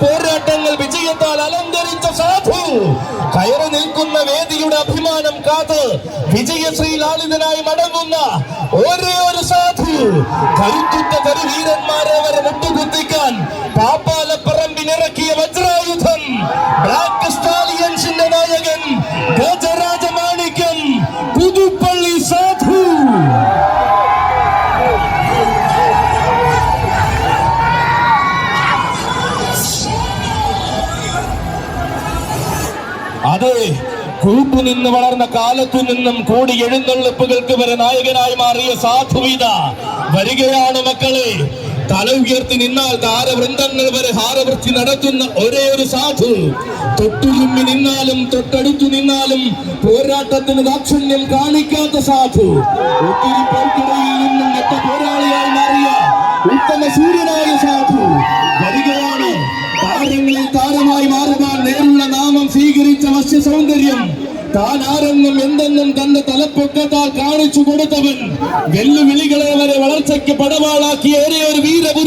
പോരാട്ടങ്ങൾ വിജയത്താൽ അലങ്കരിച്ച സാധു. കയറി നിൽക്കുന്ന വേദിയുടെ അഭിമാനം കാത്ത് വിജയശ്രീ ലാളിതനായി മടങ്ങുന്ന ഒരേ ഒരു സാധു. കരുത്തുറ്റ കരുവീരന്മാരെ അവരെ മുട്ടുകുത്തിക്കാൻ പാപ്പാലപ്പറമ്പിനിറക്കിയ അതെ കൂപ്പു നിന്ന് വളർന്ന കാലത്തു നിന്നും കൂടി എഴുന്നള്ളിപ്പുകൾക്ക് വരെ നായകനായി മാറിയ സാധുവിത. വരികയാണ് മക്കളെ തല ഉയർത്തി നിന്നാൽ താരവൃന്ദങ്ങൾ വരെ ഹാരവൃത്തി നടത്തുന്ന ഒരേ ഒരു സാധു. തൊട്ടുചുമ്മി നിന്നാലും തൊട്ടടുത്തു നിന്നാലും പോരാട്ടത്തിന് ദാക്ഷിണ്യം കാണിക്കാത്ത സാധു. ഒത്തിരി പേർക്കിടയിൽ നിന്നും പോരാളിയായി മാറിയ ഉത്തമ സൂര്യനായ സ്വീകരിച്ച വശ്യ സൗന്ദര്യം. താൻ ആരെന്നും എന്തെന്നും തന്റെ തലപ്പൊക്കത്താൽ കാണിച്ചു കൊടുത്തവൻ വെല്ലുവിളികളെ വരെ വളർച്ചയ്ക്ക് പടവാളാക്കിയ ഏറെ ഒരു പ്രജാപതി